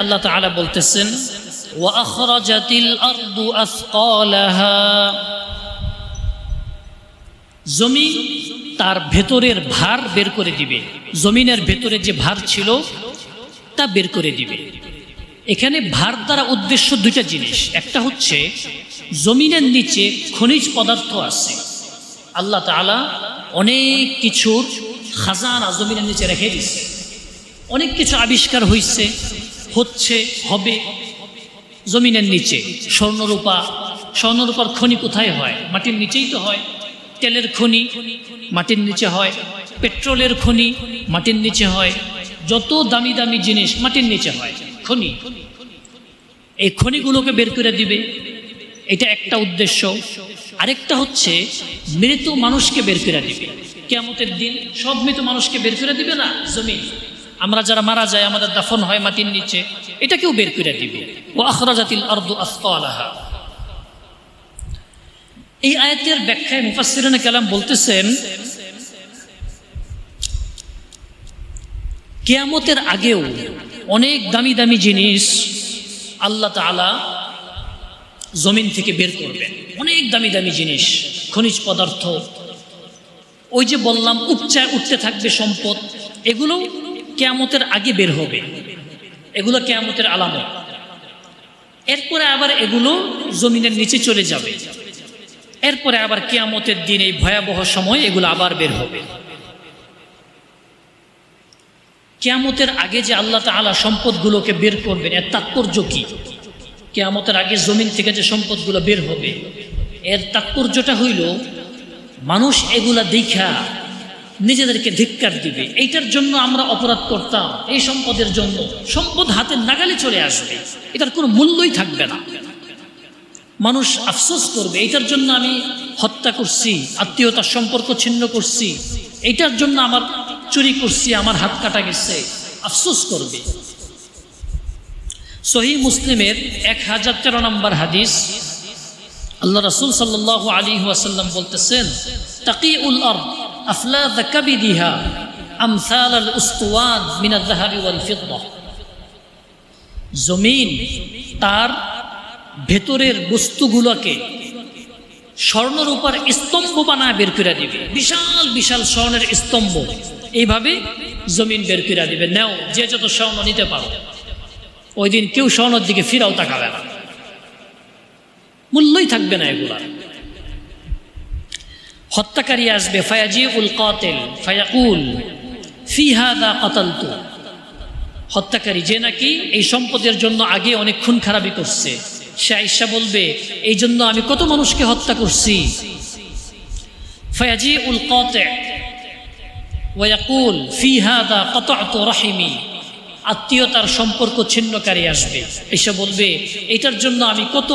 আল্লাহ তাআলা বলতেছেন, ওয়াখরাজাতিল আরদু আসকালাহা। জমি তার ভেতরের ভার বের করে দিবে। জমিনের ভেতরে যে ভার ছিল, তা বের করে দিবে। এখানে ভার দ্বারা উদ্দেশ্য দুইটা জিনিস। একটা হচ্ছে, জমিনের নিচে খনিজ পদার্থ আছে। আল্লাহ তাআলা অনেক কিছুর খাজানা জমিনের নিচে রেখে দিচ্ছে অনেক কিছু আবিষ্কার হয়েছে হচ্ছে, হবে জমিনের নিচে। স্বর্ণরূপা, স্বর্ণরূপার খনি কোথায় হয়? মাটির নিচেই তো হয়। তেলের খনি মাটির নিচে হয়। পেট্রোলের খনি মাটির নিচে হয়। যত দামি দামি জিনিস মাটির নিচে হয়। খনি। এই খনিগুলোকে বের করে দিবে। এটা একটা উদ্দেশ্য। আরেকটা হচ্ছে, মৃত মানুষকে বের করে দিবে। কেমতের দিন সব মৃত মানুষকে বের করে দিবে না? জমিন। আমরা যারা মারা যায়, আমাদের দাফন হয় মাটির নিচে, এটাকেও বের করে দিবে। ও আখরাজাতিল আরদু আসকালাহা এই আয়াতের ব্যাখ্যায় মুফাসসিরিনে কালাম বলতেছেন, কেয়ামতের আগেও অনেক দামি দামি জিনিস আল্লাহ তাআলা জমিন থেকে বের করবেন। অনেক দামি দামি জিনিস, খনিজ পদার্থ। ওই যে বললাম, উপচায় উঠতে থাকবে সম্পদ এগুলো কেয়ামতের আগে বের হবে। এগুলো কেয়ামতের আলামত। এরপরে আবার এগুলো জমিনের নিচে চলে যাবে। এরপরে আবার কেয়ামতের দিন এই ভয়াবহ সময় এগুলো আবার বের হবে। কেয়ামতের আগে যে আল্লাহ তাআলা সম্পদগুলোকে বের করবেন, এর তাৎপর্য কি? কেয়ামতের আগে জমিন থেকে যে সম্পদগুলো বের হবে, এর তাৎপর্যটা হইল, মানুষ এগুলা দেখা নিজেদেরকে ধিক্কার দিবে। এইটার জন্য আমরা অপরাধ করতাম, এই সম্পদের জন্য। সম্পদ হাতের নাগালে চলে আসবে। এটার কোনো মূল্যই থাকবে না। মানুষ আফসোস করবে, এইটার জন্য আমি হত্যা করছি, আত্মীয়তার সম্পর্ক ছিন্ন করছি। এইটার জন্য আমার চুরি করছি, আমার হাত কাটা গেছে। আফসোস করবে। সহি মুসলিমের এক হাজার তেরো নম্বর হাদিস। আল্লাহ রসুল সাল্লাহ আলী ওয়াসাল্লাম বলতেছেন তাকি উল আর্দ আফলাদ কাবিদিহা আমসাল আল যাহাবি ওয়াল ফিদ্দা। জমিন তার ভেতরের বস্তুগুলোকে স্বর্ণরূপার স্তম্ভ বানায় বের করে দিবে। বিশাল বিশাল স্বর্ণের স্তম্ভ। এইভাবে জমিন বের করে দিবে। নেও, যে যত স্বর্ণ নিতে পারো। ওই দিন কেউ স্বর্ণের দিকে ফিরাও তাকাবে না। মূল্যই থাকবে না এগুলা হত্যাকারী আসবে ফায়াজি উল কাতেল, ফায়াকুল ফিহাদা কাতালতু। হত্যাকারী যে নাকি এই সম্পদের জন্য আগে অনেক খুন করছে। সে আইসা বলবে, এই জন্য আমি কত মানুষকে হত্যা করছি। ফায়াজি উল কাতে ওয়াকুল ফিহাদা কত রাহিমি। আত্মীয়তার সম্পর্ক ছিন্নকারী আসবে। এসে বলবে, এটার জন্য আমি কত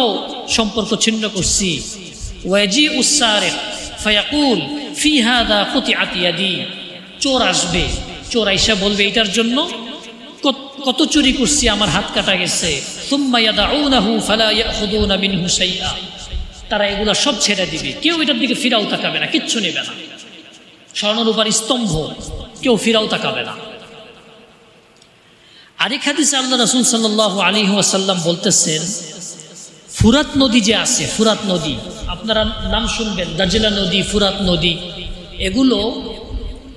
সম্পর্ক ছিন্ন করছি। ওয়াজি উসারে ফায়াকুল ফিহাদা কতি আতিয়াদি চোর আসবে। চোর আইসা বলবে, এটার জন্য কত চুরি করছি, আমার হাত কাটা গেছে। তারা এগুলা সব ছেড়ে দিবে। কেউ এটার দিকে ফিরাও তাকাবে না, কিচ্ছু নেবে না। স্বর্ণরূপার স্তম্ভ, কেউ ফিরাও তাকাবে না। আরেক হাদিসে আল্লাহ রসুল সাল্লাহ আলী ওয়াসাল্লাম বলতেছেন, ফুরাত নদী যে আছে, ফুরাত নদী আপনারা নাম শুনবেন দার্জিলা নদী, ফুরাত নদী। এগুলো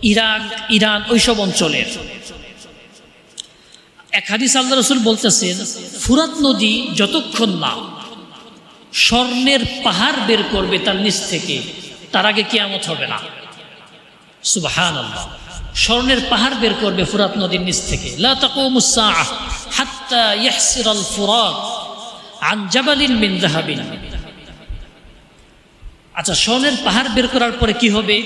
ইরাক, ইরান, ওইসব অঞ্চলের। এক হাদিস আল্লাহ রসুল বলতেছেন, ফুরাত নদী যতক্ষণ না স্বর্ণের পাহাড় বের করবে তার নিচ থেকে, তার আগে কেয়ামত হবে না। সুবাহান স্বর্ণের পাহাড় বের করবে ফুরাত নদীর নিচ থেকে। হাত্তা আন জাবালিন মিন জাহাবিন আচ্ছা স্বর্ণের পাহাড় বের করার পরে কি হবে?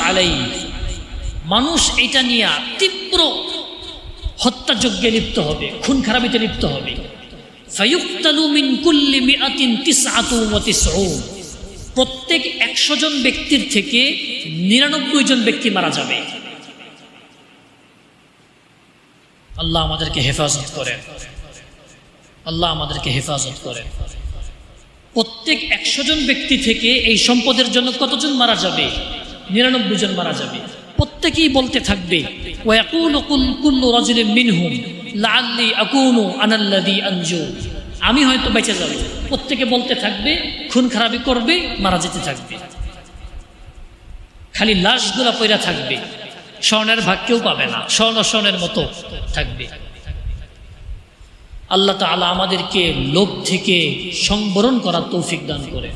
আলাইহি। মানুষ এটা নিয়ে তীব্র হত্যাযজ্ঞে লিপ্ত হবে, খুন খারাপিতে লিপ্ত হবে। প্রত্যেক একশো জন ব্যক্তির থেকে নিরানব্বই জন ব্যক্তি মারা যাবে। আল্লাহ আমাদেরকে হেফাজত করেন। আল্লাহ আমাদেরকে হেফাজত করেন। প্রত্যেক একশো জন ব্যক্তি থেকে এই সম্পদের জন্য কতজন মারা যাবে? নিরানব্বই জন মারা যাবে। প্রত্যেকেই বলতে থাকবে আমি হয়তো বেঁচে যাব। প্রত্যেকে বলতে থাকবে, খুন খারাপি করবে, মারা যেতে থাকবে। খালি লাশগুলা পইরা থাকবে। স্বর্ণের ভাগ কেউ পাবে না। স্বর্ণ স্বর্ণের মতো থাকবে। আল্লাহ তালা আমাদেরকে লোভ থেকে সংবরণ করার তৌফিক দান করে।